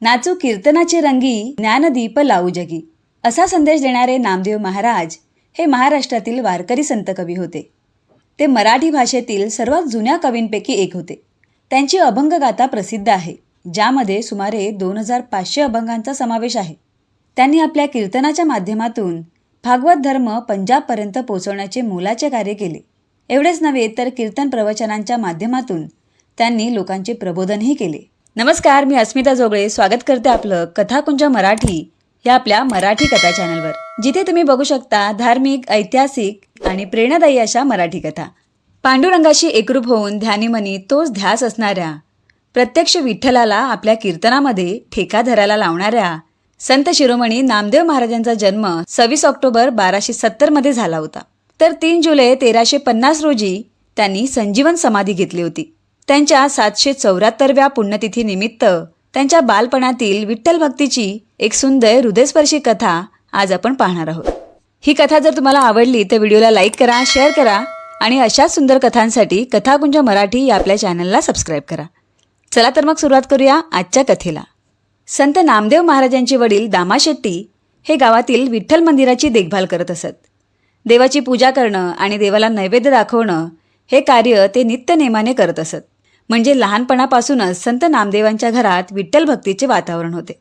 नाचू कीर्तनाचे रंगी ज्ञानदीप लावू जगी. असा संदेश देणारे नामदेव महाराज हे महाराष्ट्रातील वारकरी संत कवी होते. ते मराठी भाषेतील सर्वात जुन्या कवींपैकी एक होते. त्यांची अभंगगाथा प्रसिद्ध आहे ज्यामध्ये सुमारे दोन हजार पाचशे अभंगांचा समावेश आहे. त्यांनी आपल्या कीर्तनाच्या माध्यमातून भागवत धर्म पंजाबपर्यंत पोहोचवण्याचे मोलाचे कार्य केले. एवढेच नव्हे तर कीर्तन प्रवचनांच्या माध्यमातून त्यांनी लोकांचे प्रबोधनही केले. नमस्कार मी अस्मिता जोगळे. स्वागत करते आपलं कथाकुंज मराठी या आपल्या मराठी कथा चॅनलवर. जिथे तुम्ही बघू शकता धार्मिक ऐतिहासिक आणि प्रेरणादायी अशा मराठी कथा. पांडुरंगाशी एकरूप होऊन ध्यानीमनी तोच ध्यास असणाऱ्या प्रत्यक्ष विठ्ठलाला आपल्या कीर्तनामध्ये ठेका धरायला लावणाऱ्या संत शिरोमणी नामदेव महाराजांचा जन्म सव्वीस ऑक्टोबर बाराशे सत्तरमध्ये झाला होता. तर तीन जुलै तेराशे पन्नास रोजी त्यांनी संजीवन समाधी घेतली होती. त्यांच्या सातशे चौऱ्याहत्तरव्या पुण्यतिथीनिमित्त त्यांच्या बालपणातील विठ्ठल भक्तीची एक सुंदर हृदयस्पर्शी कथा आज आपण पाहणार आहोत. ही कथा जर तुम्हाला आवडली तर व्हिडिओला लाईक करा शेअर करा आणि अशाच सुंदर कथांसाठी कथाकुंज मराठी या आपल्या चॅनलला सबस्क्राईब करा. चला तर मग सुरुवात करूया आजच्या कथेला. संत नामदेव महाराजांचे वडील दामा शेट्टी हे गावातील विठ्ठल मंदिराची देखभाल करत असत. देवाची पूजा करणं आणि देवाला नैवेद्य दाखवणं हे कार्य ते नित्य नेमाने करत असत. म्हणजे लहानपणापासूनच संत नामदेवांच्या घरात विठ्ठल भक्तीचे वातावरण होते.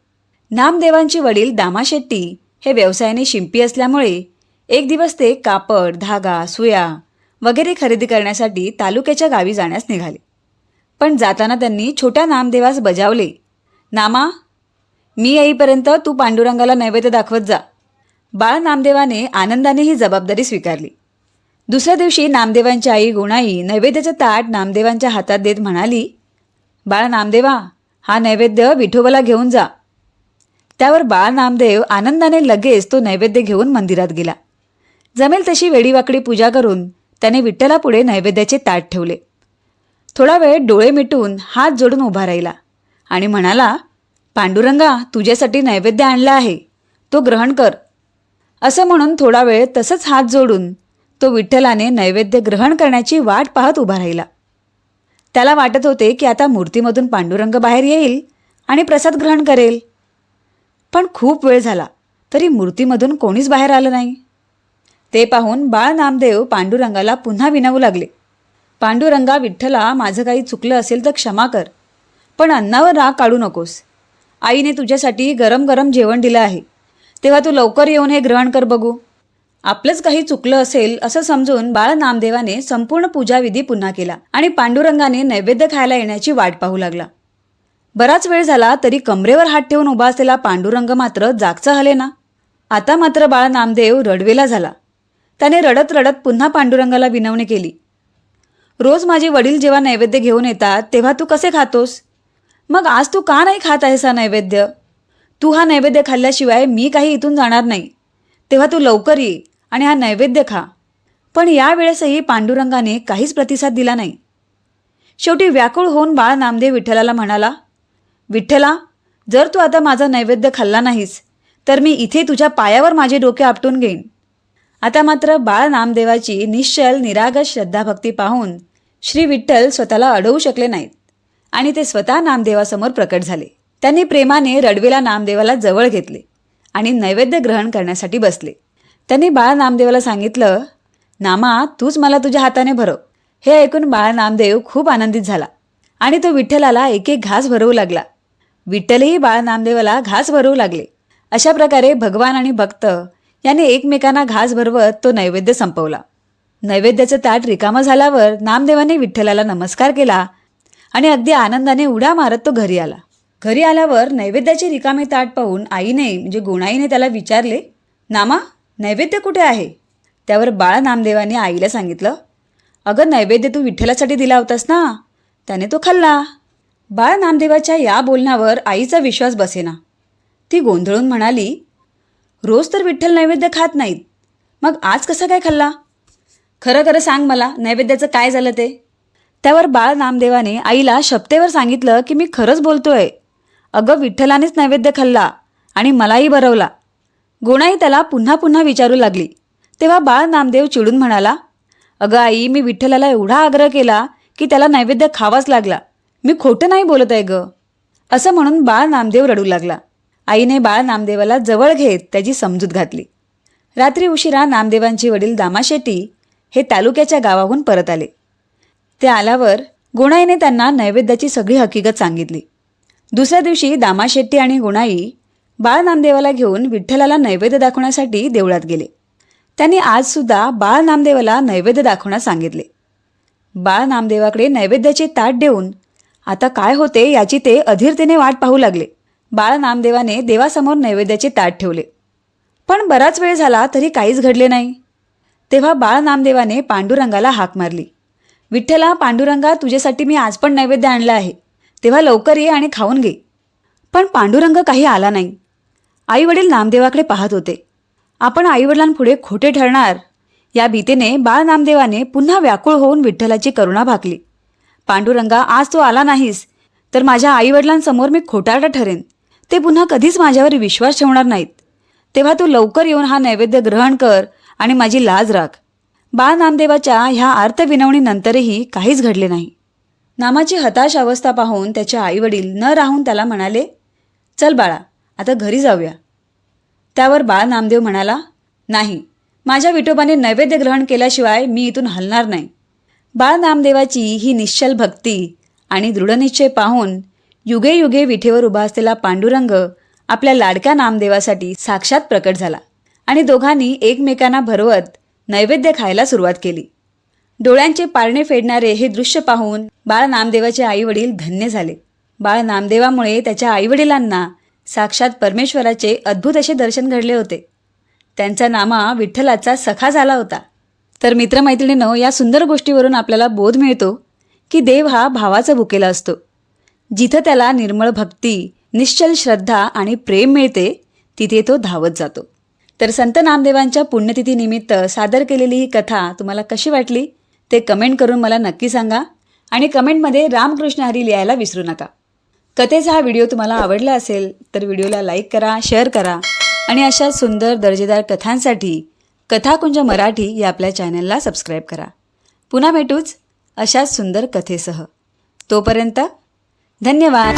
नामदेवांचे वडील दामा शेट्टी हे व्यवसायाने शिंपी असल्यामुळे एक दिवस ते कापड धागा सुया वगैरे खरेदी करण्यासाठी तालुक्याच्या गावी जाण्यास निघाले. पण जाताना त्यांनी छोट्या नामदेवास बजावले. नामा मी येईपर्यंत तू पांडुरंगाला नैवेद्य दाखवत जा. बाळ नामदेवाने आनंदाने ही जबाबदारी स्वीकारली. दुसऱ्या दिवशी नामदेवांची आई गुणाई नैवेद्याचं ताट नामदेवांच्या हातात देत म्हणाली बाळ नामदेवा हा नैवेद्य विठोबाला घेऊन जा. त्यावर बाळ नामदेव आनंदाने लगेच तो नैवेद्य घेऊन मंदिरात गेला. जमेल तशी वेडीवाकडी पूजा करून त्याने विठ्ठलापुढे नैवेद्याचे ताट ठेवले. थोडा वेळ डोळे मिटून हात जोडून उभा राहिला आणि म्हणाला पांडुरंगा तुझ्यासाठी नैवेद्य आणला आहे. तो ग्रहण कर. असं म्हणून थोडा वेळ तसंच हात जोडून तो विठ्ठलाने नैवेद्य ग्रहण करण्याची वाट पाहत उभा राहिला. त्याला वाटत होते की आता मूर्तीमधून पांडुरंग बाहेर येईल आणि प्रसाद ग्रहण करेल. पण खूप वेळ झाला तरी मूर्तीमधून कोणीच बाहेर आलं नाही. ते पाहून बाळ नामदेव पांडुरंगाला पुन्हा विनवू लागले. पांडुरंगा विठ्ठला माझं काही चुकलं असेल तर क्षमा कर पण अन्नावर राग काढू नकोस. आईने तुझ्यासाठी गरम गरम जेवण दिलं आहे. तेव्हा तू लवकर येऊन हे ग्रहण कर बघू. आपलंच काही चुकलं असेल असं समजून बाळ नामदेवाने संपूर्ण पूजाविधी पुन्हा केला आणि पांडुरंगाने नैवेद्य खायला येण्याची वाट पाहू लागला. बराच वेळ झाला तरी कमरेवर हात ठेवून उभा असलेला पांडुरंग मात्र जागचा हले ना आता मात्र बाळ नामदेव रडवेला झाला. त्याने रडत रडत पुन्हा पांडुरंगाला विनवणी केली. रोज माझे वडील जेव्हा नैवेद्य घेऊन येतात तेव्हा तू कसे खातोस? मग आज तू का नाही खात आहेस हा नैवेद्य? तू हा नैवेद्य खाल्ल्याशिवाय मी काही इथून जाणार नाही. तेव्हा तू लवकर ये आणि हा नैवेद्य खा. पण यावेळेसही पांडुरंगाने काहीच प्रतिसाद दिला नाही. शेवटी व्याकुळ होऊन बाळ नामदेव विठ्ठलाला म्हणाला विठ्ठला जर तू आता माझा नैवेद्य खाल्ला नाहीस तर मी इथे तुझ्या पायावर माझे डोके आपटून घेईन. आता मात्र बाळ नामदेवाची निश्चल निरागस श्रद्धाभक्ती पाहून श्री विठ्ठल स्वतःला अडवू शकले नाहीत आणि ते स्वतः नामदेवासमोर प्रकट झाले. त्यांनी प्रेमाने रडवेला नामदेवाला जवळ घेतले. आणि नैवेद्य ग्रहण करण्यासाठी बसले. त्यांनी बाळ नामदेवाला सांगितलं नामा तूच मला तुझ्या हाताने भरव. हे ऐकून बाळ नामदेव खूप आनंदित झाला आणि तो विठ्ठलाला एक एक घास भरवू लागला. विठ्ठलही बाळ नामदेवाला घास भरवू लागले. अशा प्रकारे भगवान आणि भक्त याने एकमेकांना घास भरवत तो नैवेद्य संपवला. नैवेद्याचं ताट रिकामं झाल्यावर नामदेवाने विठ्ठलाला नमस्कार केला आणि अगदी आनंदाने उड्या मारत तो घरी आला. घरी आल्यावर नैवेद्याचे रिकामे ताट पाहून आईने म्हणजे गुणाईने त्याला विचारले नामा नैवेद्य कुठे आहे? त्यावर बाळ नामदेवाने आईला सांगितलं अगं नैवेद्य तू विठ्ठलासाठी दिला होतास ना त्याने तो खाल्ला. बाळ नामदेवाच्या या बोलण्यावर आईचा विश्वास बसेना. ती गोंधळून म्हणाली रोज तर विठ्ठल नैवेद्य खात नाहीत. मग आज कसा काय खाल्ला? खरं खरं सांग मला नैवेद्याचं काय झालं ते? त्यावर बाळ नामदेवाने आईला शपतेवर सांगितलं की मी खरंच बोलतोय. अगं विठ्ठलानेच नैवेद्य खाल्ला आणि मलाही भरवला गुणाई त्याला पुन्हा पुन्हा विचारू लागली. तेव्हा बाळ नामदेव चिडून म्हणाला अगं आई मी विठ्ठलाला एवढा आग्रह केला की त्याला नैवेद्य खावाच लागला. मी खोटं नाही बोलत आहे गं. असं म्हणून बाळ नामदेव रडू लागला. आईने बाळ नामदेवाला जवळ घेत त्याची समजूत घातली. रात्री उशिरा नामदेवांचे वडील दामाशेटी हे तालुक्याच्या गावाहून परत आले. ते आल्यावर गुणाईने त्यांना नैवेद्याची सगळी हकीकत सांगितली. दुसऱ्या दिवशी दामाशेट्टी आणि गुणाई बाळ नामदेवाला घेऊन विठ्ठलाला नैवेद्य दाखवण्यासाठी देवळात गेले. त्यांनी आजसुद्धा बाळ नामदेवाला नैवेद्य दाखवण्यास सांगितले. बाळ नामदेवाकडे नैवेद्याचे ताट देऊन आता काय होते याची ते अधीरतेने वाट पाहू लागले. बाळ नामदेवाने देवासमोर नैवेद्याचे ताट ठेवले. पण बराच वेळ झाला तरी काहीच घडले नाही. तेव्हा बाळ नामदेवाने पांडुरंगाला हाक मारली. विठ्ठला पांडुरंगा तुझ्यासाठी मी आज पण नैवेद्य आणलं आहे. तेव्हा लवकर ये आणि खाऊन घे. पण पांडुरंग काही आला नाही. आईवडील नामदेवाकडे पाहत होते. आपण आईवडिलांपुढे खोटे ठरणार. या भीतीने बाळ नामदेवाने पुन्हा व्याकुळ होऊन विठ्ठलाची करुणा भाकली पांडुरंगा आज तू आला नाहीस तर माझ्या आईवडिलांसमोर मी खोटारडा ठरेन. ते पुन्हा कधीच माझ्यावर विश्वास ठेवणार नाहीत. तेव्हा तू लवकर येऊन हा नैवेद्य ग्रहण कर आणि माझी लाज राख. बाळ नामदेवाच्या ह्या आर्तविनवणीनंतरही काहीच घडले नाही. नामाची हताश अवस्था पाहून त्याचे आईवडील न राहून त्याला म्हणाले चल बाळा आता घरी जाऊया. त्यावर बाळ नामदेव म्हणाला नाही माझ्या विठोबाने नैवेद्य ग्रहण केल्याशिवाय मी इथून हलणार नाही. बाळ नामदेवाची ही निश्चल भक्ती आणि दृढनिश्चय पाहून युगे युगे विठेवर उभा असलेला पांडुरंग आपल्या लाडक्या नामदेवासाठी साक्षात प्रकट झाला आणि दोघांनी एकमेकांना भरवत नैवेद्य खायला सुरुवात केली. डोळ्यांचे पारणे फेडणारे हे दृश्य पाहून बाळ नामदेवाचे आईवडील धन्य झाले. बाळ नामदेवामुळे त्याच्या आईवडिलांना साक्षात परमेश्वराचे अद्भुत असे दर्शन घडले होते. त्यांचा नामा विठ्ठलाचा सखा झाला होता. तर मित्रमैत्रिणीनं या सुंदर गोष्टीवरून आपल्याला बोध मिळतो की देव हा भावाचा भुकेला असतो. जिथं त्याला निर्मळ भक्ती निश्चल श्रद्धा आणि प्रेम मिळते तिथे तो धावत जातो. तर संत नामदेवांच्या पुण्यतिथीनिमित्त सादर केलेली ही कथा तुम्हाला कशी वाटली? ते कमेंट करून मला नक्की सांगा आणि कमेंटमध्ये रामकृष्ण हरी लिहायला विसरू नका. कथेचा हा व्हिडिओ तुम्हाला आवडला असेल तर व्हिडिओला लाईक करा शेअर करा आणि अशा सुंदर दर्जेदार कथांसाठी कथाकुंज मराठी या आपल्या चॅनलला सबस्क्राईब करा. पुन्हा भेटूच अशाच सुंदर कथेसह. तोपर्यंत धन्यवाद.